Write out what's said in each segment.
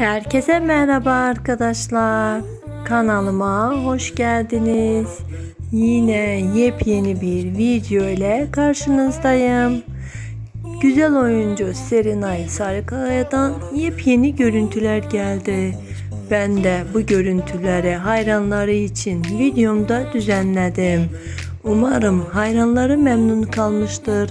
Herkese merhaba arkadaşlar. Kanalıma hoş geldiniz. Yine yepyeni bir video ile karşınızdayım. Güzel oyuncu Serenay Sarıkaya'dan yepyeni görüntüler geldi. Ben de bu görüntüleri hayranları için videomda düzenledim. Umarım hayranları memnun kalmıştır.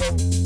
Thank